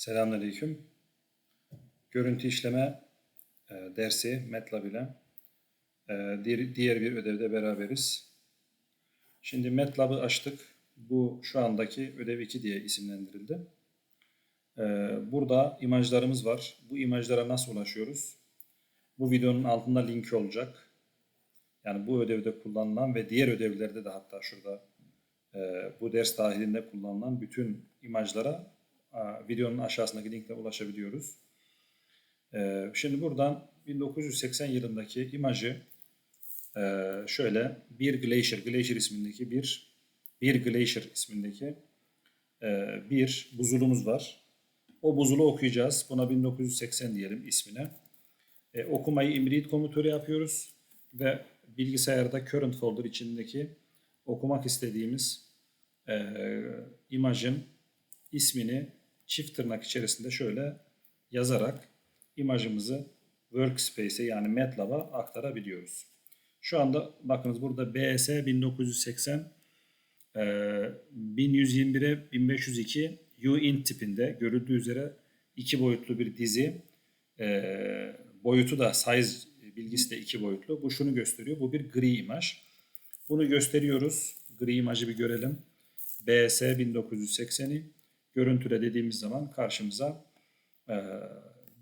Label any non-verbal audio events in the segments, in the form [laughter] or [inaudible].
Selamünaleyküm. Görüntü işleme e, dersi MATLAB ile e, diğer, bir ödevde beraberiz. Şimdi MATLAB'ı açtık. Bu şu andaki ödev 2 diye isimlendirildi. E, burada imajlarımız var. Bu imajlara nasıl ulaşıyoruz? Bu videonun altında linki olacak. Yani bu ödevde kullanılan ve diğer ödevlerde de hatta şurada bu ders dahilinde kullanılan bütün imajlara videonun aşağısındaki linkle ulaşabiliyoruz. E, şimdi buradan 1980 yılındaki imajı e, şöyle bir Glacier, Glacier ismindeki bir bir Glacier ismindeki e, bir buzulumuz var. O buzulu okuyacağız. Buna 1980 diyelim ismine. E, okumayı imread komutörü yapıyoruz ve bilgisayarda current folder içindeki okumak istediğimiz e, imajın ismini çift tırnak içerisinde şöyle yazarak imajımızı workspace'e yani MATLAB'a aktarabiliyoruz. Şu anda bakınız burada BS 1980 e, 1121'e 1502 UINT tipinde görüldüğü üzere iki boyutlu bir dizi e, boyutu da size bilgisi de iki boyutlu. Bu şunu gösteriyor. Bu bir gri imaj. Bunu gösteriyoruz. Gri imajı bir görelim. BS 1980'i görüntüle dediğimiz zaman karşımıza e,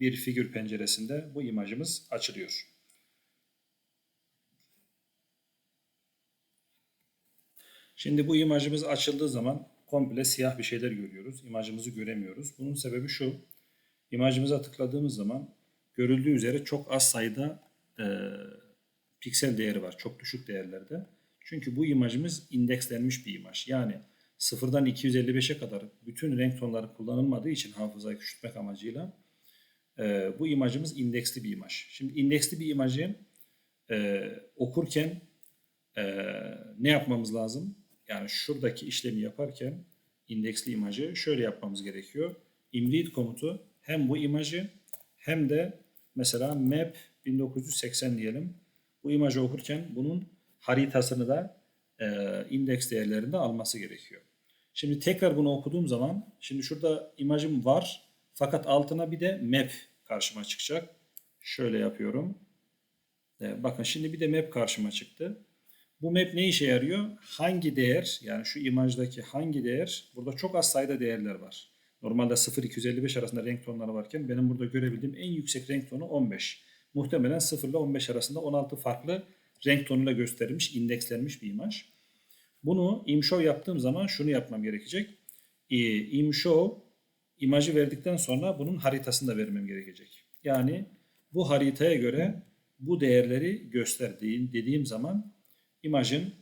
bir figür penceresinde bu imajımız açılıyor. Şimdi bu imajımız açıldığı zaman komple siyah bir şeyler görüyoruz. İmajımızı göremiyoruz. Bunun sebebi şu. İmajımıza tıkladığımız zaman görüldüğü üzere çok az sayıda e, piksel değeri var. Çok düşük değerlerde. Çünkü bu imajımız indekslenmiş bir imaj. Yani sıfırdan 255'e kadar bütün renk tonları kullanılmadığı için hafızayı küçültmek amacıyla e, bu imajımız indeksli bir imaj. Şimdi indeksli bir imajı e, okurken e, ne yapmamız lazım? Yani şuradaki işlemi yaparken indeksli imajı şöyle yapmamız gerekiyor. Imread komutu hem bu imajı hem de mesela map 1980 diyelim. Bu imajı okurken bunun haritasını da e, indeks değerlerinde alması gerekiyor. Şimdi tekrar bunu okuduğum zaman şimdi şurada imajım var fakat altına bir de map karşıma çıkacak. Şöyle yapıyorum. Bakın şimdi bir de map karşıma çıktı. Bu map ne işe yarıyor? Hangi değer yani şu imajdaki hangi değer burada çok az sayıda değerler var. Normalde 0-255 arasında renk tonları varken benim burada görebildiğim en yüksek renk tonu 15. Muhtemelen 0 ile 15 arasında 16 farklı renk tonuyla gösterilmiş, indekslenmiş bir imaj. Bunu imshow yaptığım zaman şunu yapmam gerekecek. E, imshow imajı verdikten sonra bunun haritasını da vermem gerekecek. Yani bu haritaya göre bu değerleri gösterdiğim dediğim zaman imajın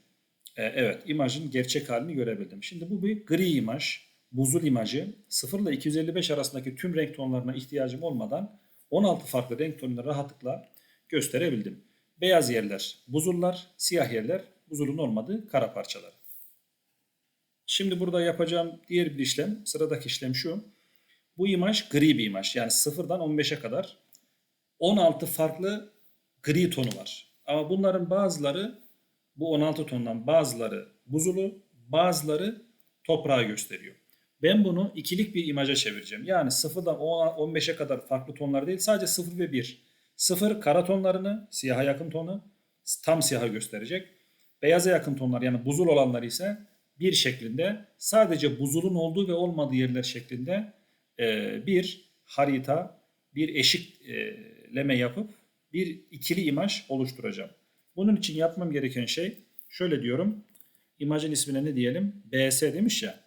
e, evet imajın gerçek halini görebildim. Şimdi bu bir gri imaj, buzul imajı 0 ile 255 arasındaki tüm renk tonlarına ihtiyacım olmadan 16 farklı renk tonunu rahatlıkla gösterebildim. Beyaz yerler buzullar, siyah yerler buzulun olmadığı kara parçalar. Şimdi burada yapacağım diğer bir işlem, sıradaki işlem şu. Bu imaj gri bir imaj. Yani 0'dan 15'e kadar 16 farklı gri tonu var. Ama bunların bazıları bu 16 tondan bazıları buzulu, bazıları toprağı gösteriyor. Ben bunu ikilik bir imaja çevireceğim. Yani 0'dan 15'e kadar farklı tonlar değil sadece 0 ve 1. 0 kara tonlarını, siyaha yakın tonu tam siyaha gösterecek. Beyaza yakın tonlar yani buzul olanlar ise bir şeklinde sadece buzulun olduğu ve olmadığı yerler şeklinde e, bir harita, bir eşikleme yapıp bir ikili imaj oluşturacağım. Bunun için yapmam gereken şey şöyle diyorum. İmajın ismine ne diyelim? BS demiş ya.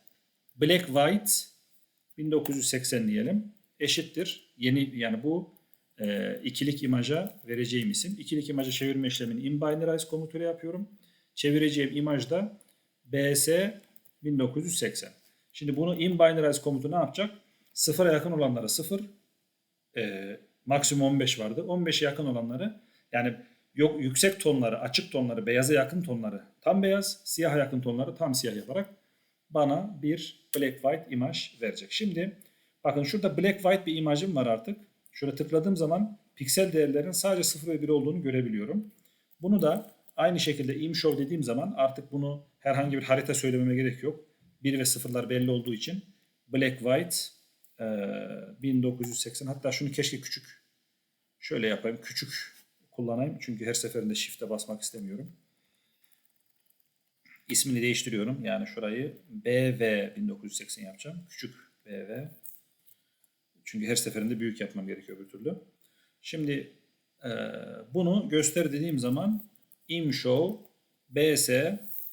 Black White 1980 diyelim. Eşittir. Yeni yani bu e, ikilik imaja vereceğim isim. İkilik imaja çevirme işlemini inbinarize komutuyla yapıyorum. Çevireceğim imaj da BS 1980. Şimdi bunu inbinarize komutu ne yapacak? Sıfıra yakın olanları sıfır, e, maksimum 15 vardı. 15'e yakın olanları yani yok yüksek tonları, açık tonları, beyaza yakın tonları tam beyaz, siyaha yakın tonları tam siyah yaparak bana bir black white imaj verecek. Şimdi bakın şurada black white bir imajım var artık. Şöyle tıkladığım zaman piksel değerlerin sadece 0 ve 1 olduğunu görebiliyorum. Bunu da aynı şekilde imshow dediğim zaman artık bunu herhangi bir harita söylememe gerek yok. 1 ve 0'lar belli olduğu için black white Ee, 1980 hatta şunu keşke küçük şöyle yapayım. Küçük kullanayım. Çünkü her seferinde shift'e basmak istemiyorum. İsmini değiştiriyorum. Yani şurayı BV 1980 yapacağım. Küçük BV. Çünkü her seferinde büyük yapmam gerekiyor bir türlü. Şimdi e, bunu göster dediğim zaman imshow BS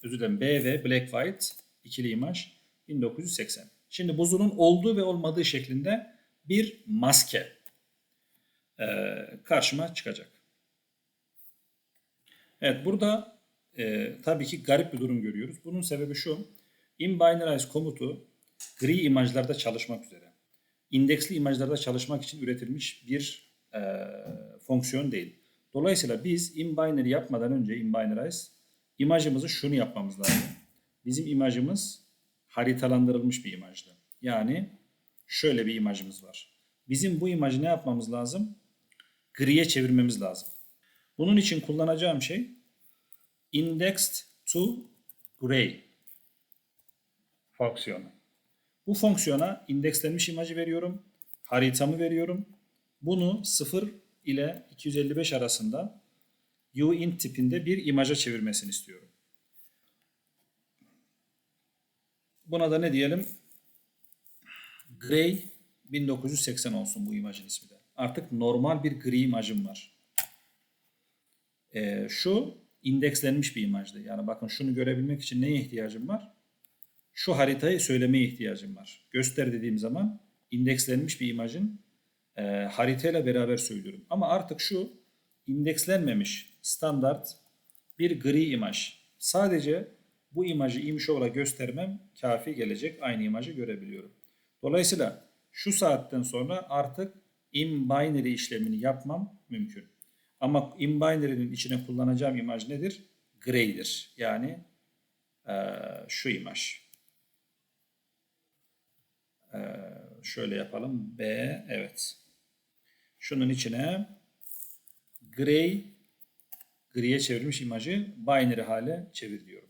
özür dilerim BV Black White ikili imaj 1980. Şimdi buzulun olduğu ve olmadığı şeklinde bir maske e, karşıma çıkacak. Evet burada e, tabii ki garip bir durum görüyoruz. Bunun sebebi şu. InBinarize komutu gri imajlarda çalışmak üzere. indeksli imajlarda çalışmak için üretilmiş bir e, fonksiyon değil. Dolayısıyla biz InBinary yapmadan önce InBinarize imajımızı şunu yapmamız lazım. Bizim imajımız haritalandırılmış bir imajdı. Yani şöyle bir imajımız var. Bizim bu imajı ne yapmamız lazım? Griye çevirmemiz lazım. Bunun için kullanacağım şey indexed to gray fonksiyonu. Bu fonksiyona indekslenmiş imajı veriyorum. Haritamı veriyorum. Bunu 0 ile 255 arasında uint tipinde bir imaja çevirmesini istiyorum. Buna da ne diyelim? Gray 1980 olsun bu imajın ismi de. Artık normal bir gri imajım var. Ee, şu indekslenmiş bir imajdı. Yani bakın şunu görebilmek için neye ihtiyacım var? Şu haritayı söylemeye ihtiyacım var. Göster dediğim zaman indekslenmiş bir imajın e, haritayla beraber söylüyorum. Ama artık şu indekslenmemiş standart bir gri imaj. Sadece bu imajı imşovla göstermem kafi gelecek. Aynı imajı görebiliyorum. Dolayısıyla şu saatten sonra artık in binary işlemini yapmam mümkün. Ama in binary'nin içine kullanacağım imaj nedir? Gray'dir. Yani e, şu imaj. E, şöyle yapalım. B evet. Şunun içine gray griye çevirmiş imajı binary hale çevir diyorum.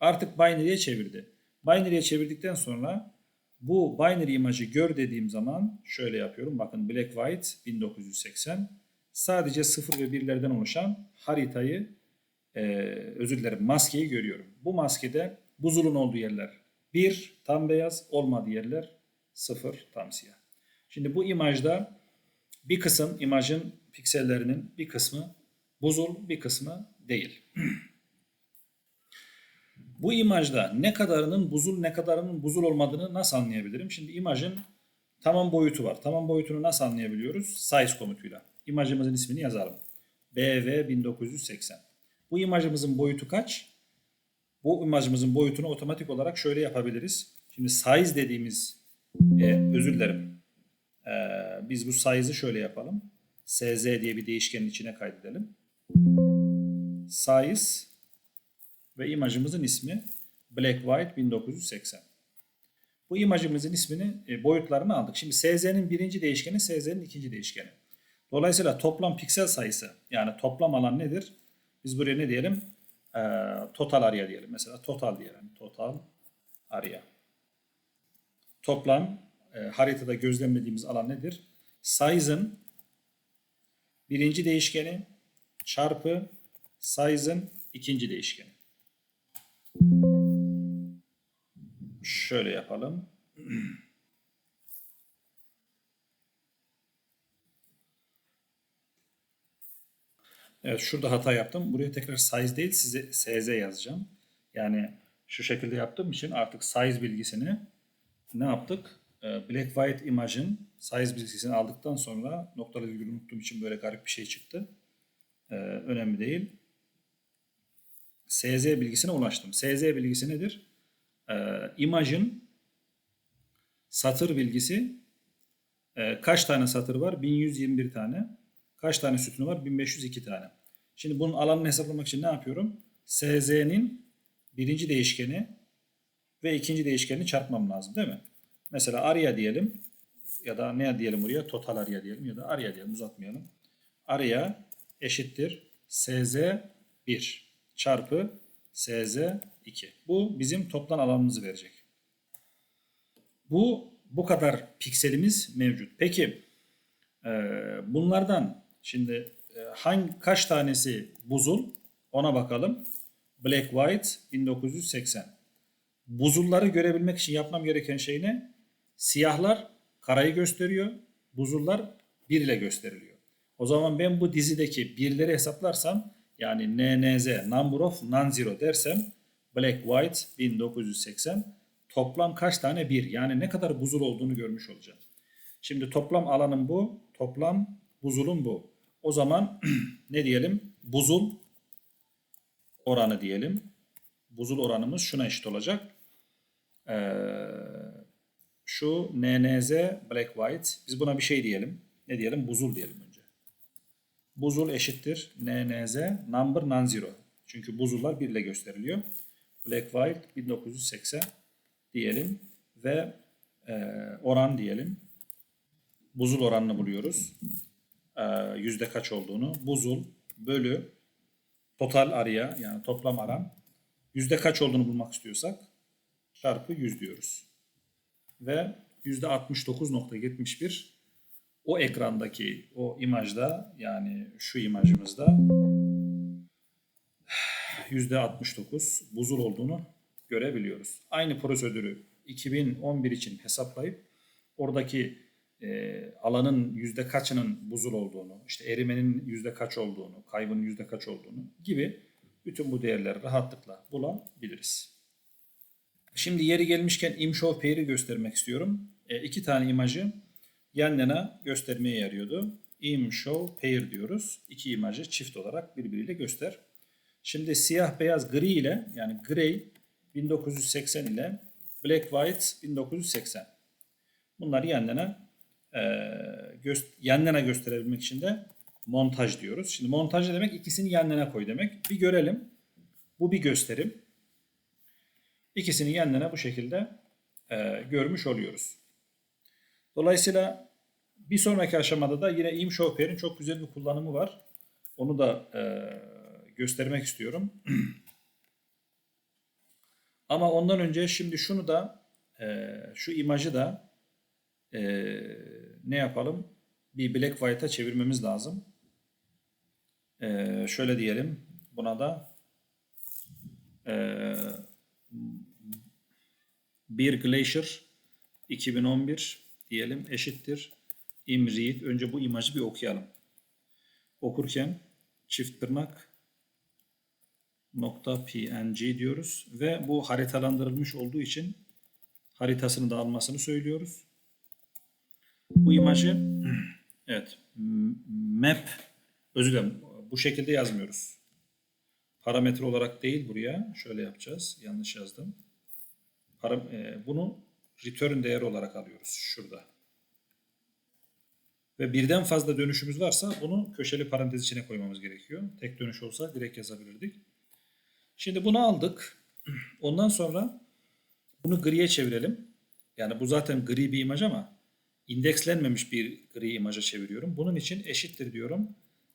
Artık binary'e çevirdi. Binary'e çevirdikten sonra bu binary imajı gör dediğim zaman şöyle yapıyorum. Bakın black white 1980 sadece 0 ve 1'lerden oluşan haritayı e, özür dilerim maskeyi görüyorum. Bu maskede buzulun olduğu yerler 1 tam beyaz olmadığı yerler 0 tam siyah. Şimdi bu imajda bir kısım imajın piksellerinin bir kısmı buzul bir kısmı değil. [clears throat] Bu imajda ne kadarının buzul ne kadarının buzul olmadığını nasıl anlayabilirim? Şimdi imajın tamam boyutu var. Tamam boyutunu nasıl anlayabiliyoruz? Size komutuyla. İmajımızın ismini yazalım. BV 1980. Bu imajımızın boyutu kaç? Bu imajımızın boyutunu otomatik olarak şöyle yapabiliriz. Şimdi size dediğimiz e, özür dilerim. E, biz bu size'ı şöyle yapalım. SZ diye bir değişkenin içine kaydedelim. Size ve imajımızın ismi Black White 1980. Bu imajımızın ismini, e, boyutlarını aldık. Şimdi SZ'nin birinci değişkeni, SZ'nin ikinci değişkeni. Dolayısıyla toplam piksel sayısı, yani toplam alan nedir? Biz buraya ne diyelim? E, total area diyelim. Mesela total diyelim. Total area. Toplam e, haritada gözlemlediğimiz alan nedir? Size'ın birinci değişkeni çarpı size'ın ikinci değişkeni. Şöyle yapalım. Evet şurada hata yaptım. Buraya tekrar size değil size SZ yazacağım. Yani şu şekilde yaptığım için artık size bilgisini ne yaptık? Ee, Black White imajın size bilgisini aldıktan sonra noktalı virgülü unuttuğum için böyle garip bir şey çıktı. Ee, önemli değil. SZ bilgisine ulaştım. SZ bilgisi nedir? Ee, imajın satır bilgisi e, kaç tane satır var? 1121 tane. Kaç tane sütunu var? 1502 tane. Şimdi bunun alanını hesaplamak için ne yapıyorum? SZ'nin birinci değişkeni ve ikinci değişkenini çarpmam lazım değil mi? Mesela arya diyelim ya da ne diyelim buraya? Total arya diyelim ya da arya diyelim uzatmayalım. Arya eşittir SZ 1 çarpı SZ 2. Bu bizim toplam alanımızı verecek. Bu bu kadar pikselimiz mevcut. Peki e, bunlardan şimdi e, hangi kaç tanesi buzul ona bakalım. Black White 1980. Buzulları görebilmek için yapmam gereken şey ne? Siyahlar karayı gösteriyor. Buzullar 1 ile gösteriliyor. O zaman ben bu dizideki birleri hesaplarsam yani NNZ number of non-zero dersem Black White 1980 toplam kaç tane bir yani ne kadar buzul olduğunu görmüş olacağım. Şimdi toplam alanım bu, toplam buzulum bu. O zaman [clears throat] ne diyelim? Buzul oranı diyelim. Buzul oranımız şuna eşit olacak. Ee, şu NNZ Black White. Biz buna bir şey diyelim. Ne diyelim? Buzul diyelim önce. Buzul eşittir NNZ number non-zero. Çünkü buzullar 1 ile gösteriliyor. Black White 1980 diyelim ve e, oran diyelim. Buzul oranını buluyoruz. E, yüzde kaç olduğunu. Buzul bölü total araya yani toplam aran yüzde kaç olduğunu bulmak istiyorsak çarpı 100 diyoruz. Ve yüzde 69.71 o ekrandaki o imajda yani şu imajımızda yüzde 69 buzul olduğunu görebiliyoruz. Aynı prosedürü 2011 için hesaplayıp oradaki e, alanın yüzde kaçının buzul olduğunu, işte erimenin yüzde kaç olduğunu, kaybın yüzde kaç olduğunu gibi bütün bu değerleri rahatlıkla bulabiliriz. Şimdi yeri gelmişken imshow pair'i göstermek istiyorum. E, iki tane imajı yan yana göstermeye yarıyordu. Imshow pair diyoruz. İki imajı çift olarak birbiriyle göster. Şimdi siyah beyaz gri ile yani grey 1980 ile black white 1980. Bunları yan yana e, gö- yan yana gösterebilmek için de montaj diyoruz. Şimdi montaj demek? İkisini yan yana koy demek. Bir görelim. Bu bir gösterim. İkisini yan bu şekilde e, görmüş oluyoruz. Dolayısıyla bir sonraki aşamada da yine ImShowPair'in çok güzel bir kullanımı var. Onu da e, göstermek istiyorum. [clears throat] Ama ondan önce şimdi şunu da e, şu imajı da e, ne yapalım? Bir black white'a çevirmemiz lazım. E, şöyle diyelim. Buna da e, bir Glacier 2011 diyelim eşittir. imread. Önce bu imajı bir okuyalım. Okurken çift tırnak nokta png diyoruz ve bu haritalandırılmış olduğu için haritasını da almasını söylüyoruz. Bu imajı [clears throat] evet map özür dilerim bu şekilde yazmıyoruz. Parametre olarak değil buraya şöyle yapacağız. Yanlış yazdım. Param, e, bunu return değeri olarak alıyoruz şurada. Ve birden fazla dönüşümüz varsa bunu köşeli parantez içine koymamız gerekiyor. Tek dönüş olsa direkt yazabilirdik. Şimdi bunu aldık. [clears throat] Ondan sonra bunu griye çevirelim. Yani bu zaten gri bir imaj ama indekslenmemiş bir gri imaja çeviriyorum. Bunun için eşittir diyorum.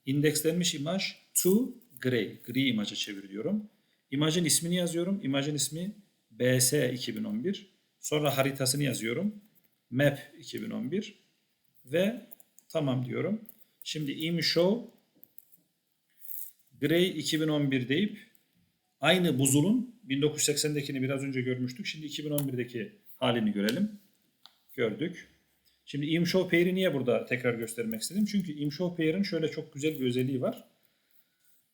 İndekslenmiş imaj to gray. Gri imaja çevir diyorum. İmajın ismini yazıyorum. İmajın ismi BS 2011. Sonra haritasını yazıyorum. Map 2011 ve tamam diyorum. Şimdi imshow gray 2011 deyip aynı buzulun 1980'dekini biraz önce görmüştük. Şimdi 2011'deki halini görelim. Gördük. Şimdi imshow pair'i niye burada tekrar göstermek istedim? Çünkü imshow pair'in şöyle çok güzel bir özelliği var.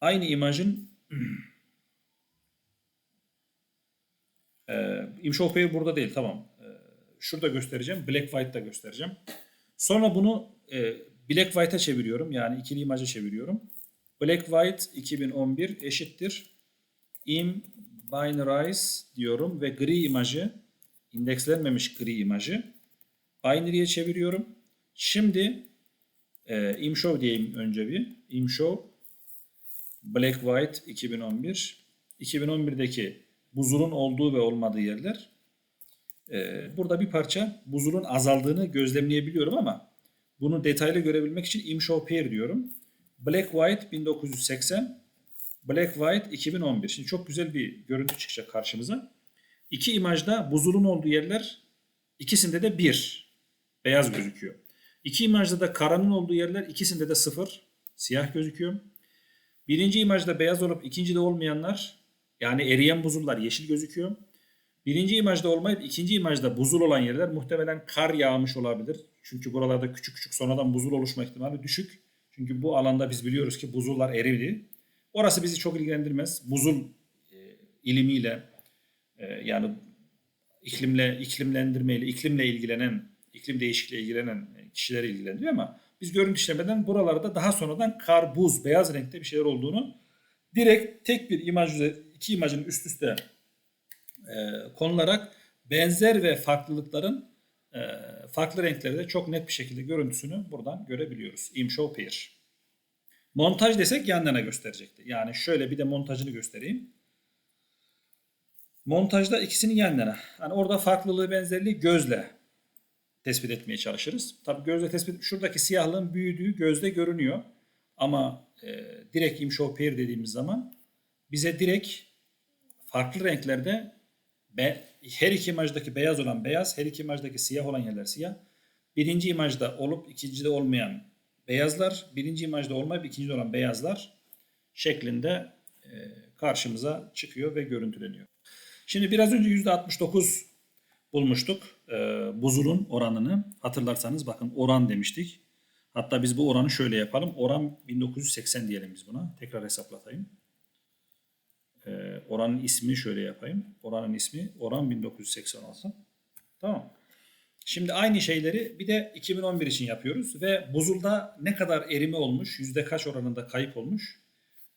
Aynı imajın [clears throat] Ee, imshow pair burada değil tamam. Ee, şurada göstereceğim. Black White'da göstereceğim. Sonra bunu e, Black White'a çeviriyorum. Yani ikili imaja çeviriyorum. Black White 2011 eşittir. Im binarize diyorum ve gri imajı indekslenmemiş gri imajı binary'e çeviriyorum. Şimdi e, imshow diyeyim önce bir. Imshow Black White 2011 2011'deki buzulun olduğu ve olmadığı yerler. Ee, burada bir parça buzulun azaldığını gözlemleyebiliyorum ama bunu detaylı görebilmek için imshow pair diyorum. Black White 1980, Black White 2011. Şimdi çok güzel bir görüntü çıkacak karşımıza. İki imajda buzulun olduğu yerler İkisinde de 1 beyaz gözüküyor. İki imajda da karanın olduğu yerler ikisinde de 0 siyah gözüküyor. Birinci imajda beyaz olup ikincide olmayanlar yani eriyen buzullar yeşil gözüküyor. Birinci imajda olmayıp ikinci imajda buzul olan yerler muhtemelen kar yağmış olabilir. Çünkü buralarda küçük küçük sonradan buzul oluşma ihtimali düşük. Çünkü bu alanda biz biliyoruz ki buzullar eridi. Orası bizi çok ilgilendirmez. Buzul e, ilimiyle e, yani iklimle iklimlendirmeyle, iklimle ilgilenen, iklim değişikliğiyle ilgilenen kişileri ilgilendiriyor ama biz görüntü işlemeden buralarda daha sonradan kar, buz, beyaz renkte bir şeyler olduğunu direkt tek bir imaj iki imajın üst üste e, konularak benzer ve farklılıkların e, farklı renklerde çok net bir şekilde görüntüsünü buradan görebiliyoruz. ImShow Pair. Montaj desek yan gösterecekti. Yani şöyle bir de montajını göstereyim. Montajda ikisinin yan yana. Hani orada farklılığı benzerliği gözle tespit etmeye çalışırız. Tabii gözle tespit şuradaki siyahlığın büyüdüğü gözde görünüyor. Ama e, direkt ImShow Pair dediğimiz zaman bize direkt farklı renklerde be, her iki imajdaki beyaz olan beyaz, her iki imajdaki siyah olan yerler siyah. Birinci imajda olup ikincide olmayan beyazlar, birinci imajda olmayıp ikincide olan beyazlar şeklinde e, karşımıza çıkıyor ve görüntüleniyor. Şimdi biraz önce %69 bulmuştuk e, buzulun oranını. Hatırlarsanız bakın oran demiştik. Hatta biz bu oranı şöyle yapalım. Oran 1980 diyelim biz buna. Tekrar hesaplatayım. E, oranın ismi şöyle yapayım. Oranın ismi oran 1980 olsun. Tamam. Şimdi aynı şeyleri bir de 2011 için yapıyoruz ve buzulda ne kadar erime olmuş, yüzde kaç oranında kayıp olmuş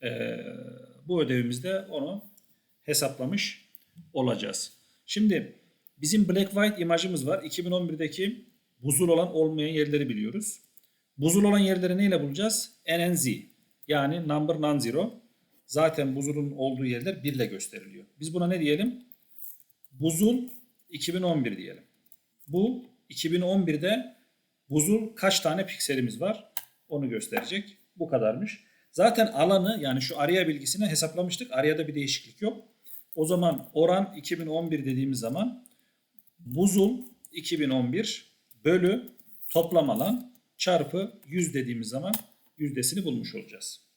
e, bu ödevimizde onu hesaplamış olacağız. Şimdi bizim black white imajımız var. 2011'deki buzul olan olmayan yerleri biliyoruz. Buzul olan yerleri neyle bulacağız? NNZ yani number non-zero. Zaten buzulun olduğu yerler 1 ile gösteriliyor. Biz buna ne diyelim? Buzul 2011 diyelim. Bu 2011'de buzul kaç tane pikselimiz var onu gösterecek. Bu kadarmış. Zaten alanı yani şu araya bilgisini hesaplamıştık. Araya bir değişiklik yok. O zaman oran 2011 dediğimiz zaman buzul 2011 bölü toplam alan çarpı 100 dediğimiz zaman yüzdesini bulmuş olacağız.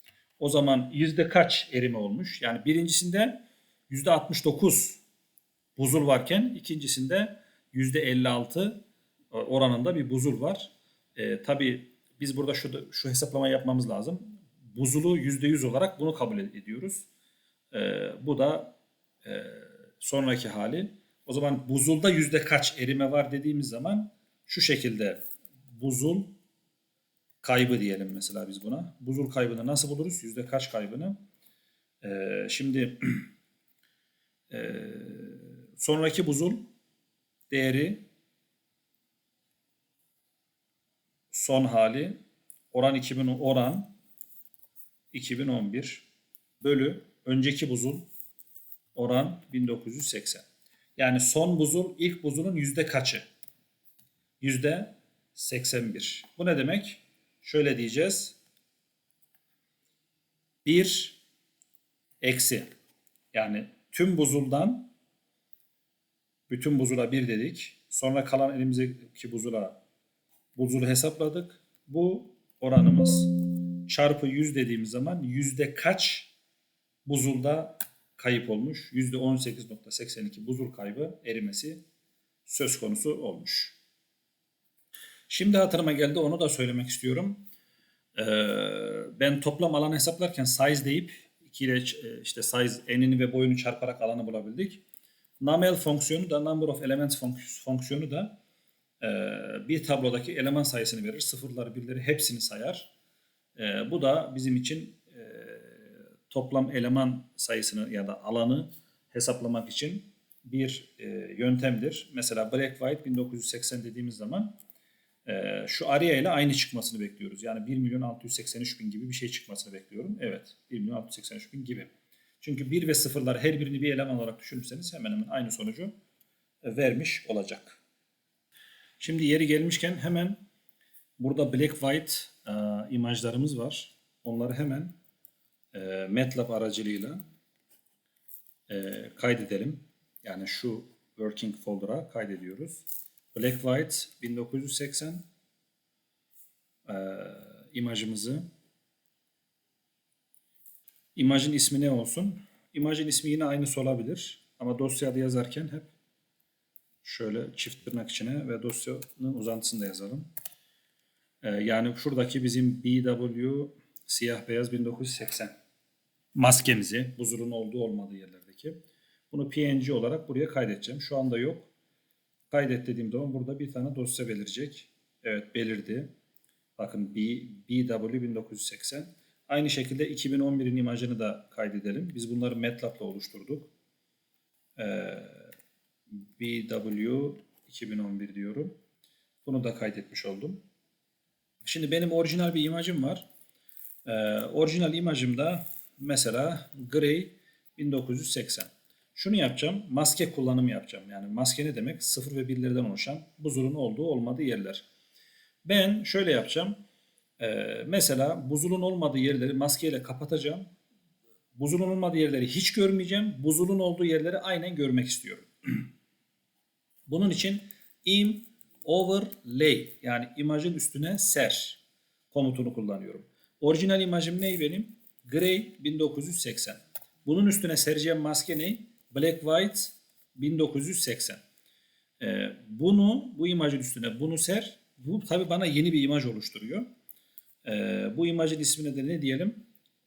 O zaman yüzde kaç erime olmuş? Yani birincisinde yüzde 69 buzul varken ikincisinde yüzde 56 oranında bir buzul var. E, tabii biz burada şu, şu hesaplamayı yapmamız lazım. Buzulu yüzde yüz olarak bunu kabul ediyoruz. E, bu da e, sonraki hali. O zaman buzulda yüzde kaç erime var dediğimiz zaman şu şekilde buzul kaybı diyelim mesela biz buna. Buzul kaybını nasıl buluruz? Yüzde kaç kaybını? Ee, şimdi [clears throat] e, sonraki buzul değeri son hali oran 2000 oran 2011 bölü önceki buzul oran 1980. Yani son buzul ilk buzulun yüzde kaçı? Yüzde 81. Bu ne demek? Şöyle diyeceğiz. 1 eksi. Yani tüm buzuldan bütün buzula 1 dedik. Sonra kalan elimizdeki buzula buzulu hesapladık. Bu oranımız çarpı 100 dediğimiz zaman yüzde kaç buzulda kayıp olmuş? Yüzde 18.82 buzul kaybı erimesi söz konusu olmuş. Şimdi hatırıma geldi onu da söylemek istiyorum. Ee, ben toplam alanı hesaplarken size deyip 2 ile e, işte size enini ve boyunu çarparak alanı bulabildik. Numel fonksiyonu da number of elements fonks- fonksiyonu da e, bir tablodaki eleman sayısını verir. Sıfırları, birleri hepsini sayar. E, bu da bizim için toplam eleman sayısını ya da alanı hesaplamak için bir yöntemdir. Mesela Black White 1980 dediğimiz zaman e, şu araya ile aynı çıkmasını bekliyoruz. Yani 1 milyon 683 bin gibi bir şey çıkmasını bekliyorum. Evet 1 milyon 683 bin gibi. Çünkü 1 ve sıfırlar her birini bir eleman olarak düşünürseniz hemen hemen aynı sonucu vermiş olacak. Şimdi yeri gelmişken hemen burada black white e, imajlarımız var. Onları hemen e, MATLAB aracılığıyla e, kaydedelim. Yani şu working folder'a kaydediyoruz. Black White 1980 e, imajımızı imajın ismi ne olsun? İmajın ismi yine aynısı olabilir. Ama dosyada yazarken hep şöyle çift tırnak içine ve dosyanın uzantısını da yazalım. Ee, yani şuradaki bizim BW siyah beyaz 1980 maskemizi buzurun olduğu olmadığı yerlerdeki bunu PNG olarak buraya kaydedeceğim. Şu anda yok. Kaydet dediğim zaman burada bir tane dosya belirecek. Evet belirdi. Bakın B, BW 1980. Aynı şekilde 2011'in imajını da kaydedelim. Biz bunları MATLAB'la oluşturduk. Ee, BW 2011 diyorum. Bunu da kaydetmiş oldum. Şimdi benim orijinal bir imajım var. Ee, orijinal imajımda mesela Gray 1980. Şunu yapacağım. Maske kullanımı yapacağım. Yani maske ne demek? Sıfır ve birlerden oluşan buzulun olduğu olmadığı yerler. Ben şöyle yapacağım. Ee, mesela buzulun olmadığı yerleri maskeyle kapatacağım. Buzulun olmadığı yerleri hiç görmeyeceğim. Buzulun olduğu yerleri aynen görmek istiyorum. [clears throat] Bunun için im overlay yani imajın üstüne ser komutunu kullanıyorum. Orijinal imajım ne benim? Gray 1980. Bunun üstüne sereceğim maske ne? Black White 1980. Ee, bunu bu imajın üstüne bunu ser. Bu tabi bana yeni bir imaj oluşturuyor. Ee, bu imajın ismine de ne diyelim?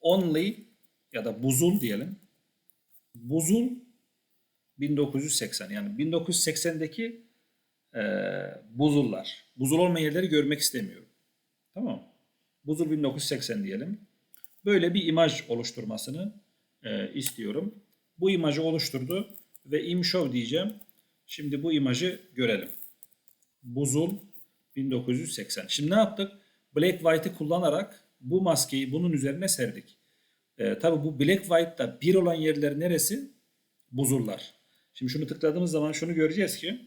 Only ya da buzul diyelim. Buzul 1980 yani 1980'deki e, buzullar. Buzul olmayan yerleri görmek istemiyorum. Tamam? Buzul 1980 diyelim. Böyle bir imaj oluşturmasını e, istiyorum. Bu imajı oluşturdu ve imshow diyeceğim. Şimdi bu imajı görelim. Buzul 1980. Şimdi ne yaptık? Black White'ı kullanarak bu maskeyi bunun üzerine serdik. E, tabii bu Black White'da bir olan yerler neresi? Buzullar. Şimdi şunu tıkladığımız zaman şunu göreceğiz ki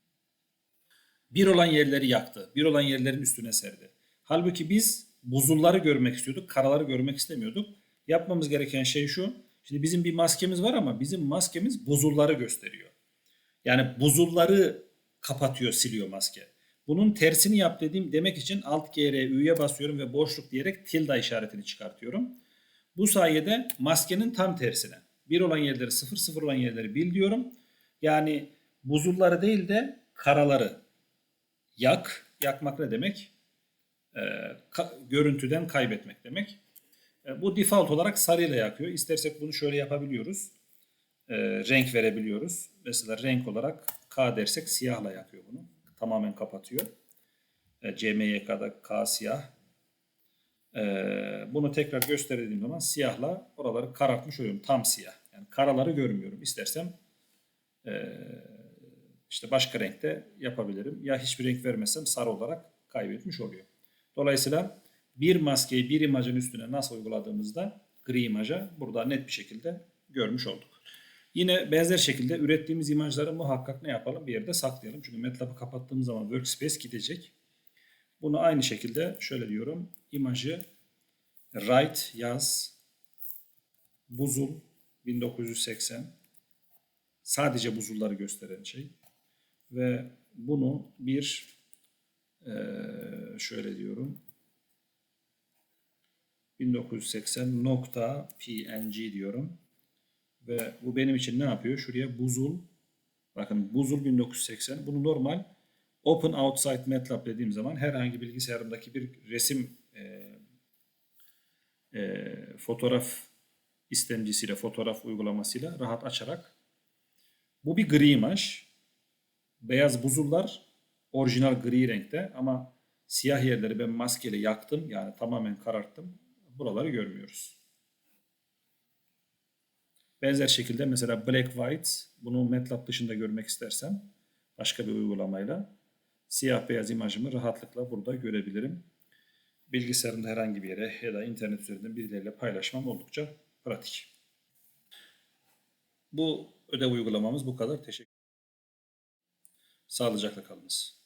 [clears throat] bir olan yerleri yaktı. Bir olan yerlerin üstüne serdi. Halbuki biz buzulları görmek istiyorduk. Karaları görmek istemiyorduk. Yapmamız gereken şey şu. Şimdi bizim bir maskemiz var ama bizim maskemiz buzulları gösteriyor. Yani buzulları kapatıyor, siliyor maske. Bunun tersini yap dediğim demek için alt GR Ü'ye basıyorum ve boşluk diyerek tilde işaretini çıkartıyorum. Bu sayede maskenin tam tersine. Bir olan yerleri sıfır, sıfır olan yerleri bil diyorum. Yani buzulları değil de karaları yak. Yakmak ne demek? Ee, ka- görüntüden kaybetmek demek. E, bu default olarak sarıyla yakıyor. İstersek bunu şöyle yapabiliyoruz. E, renk verebiliyoruz. Mesela renk olarak K dersek siyahla yakıyor bunu. Tamamen kapatıyor. E, CMYK'da K siyah. E, bunu tekrar gösterdiğim zaman siyahla oraları karartmış oluyorum. Tam siyah. Yani karaları görmüyorum. İstersem e, işte başka renkte yapabilirim. Ya hiçbir renk vermezsem sarı olarak kaybetmiş oluyor. Dolayısıyla bir maskeyi bir imajın üstüne nasıl uyguladığımızda gri imaja burada net bir şekilde görmüş olduk. Yine benzer şekilde ürettiğimiz imajları muhakkak ne yapalım? Bir yerde saklayalım. Çünkü MATLAB'ı kapattığımız zaman workspace gidecek. Bunu aynı şekilde şöyle diyorum. İmajı write yaz buzul 1980 sadece buzulları gösteren şey ve bunu bir şöyle diyorum 1980 nokta png diyorum. Ve bu benim için ne yapıyor? Şuraya buzul. Bakın buzul 1980. Bunu normal open outside MATLAB dediğim zaman herhangi bilgisayarımdaki bir resim e, e, fotoğraf istemcisiyle, fotoğraf uygulamasıyla rahat açarak bu bir gri imaj. Beyaz buzullar orijinal gri renkte ama siyah yerleri ben maskeyle yaktım. Yani tamamen kararttım. Buraları görmüyoruz. Benzer şekilde mesela black white bunu MATLAB dışında görmek istersem başka bir uygulamayla siyah beyaz imajımı rahatlıkla burada görebilirim. Bilgisayarımda herhangi bir yere ya da internet üzerinden birileriyle paylaşmam oldukça pratik. Bu ödev uygulamamız bu kadar. Teşekkür Sağlıcakla kalınız.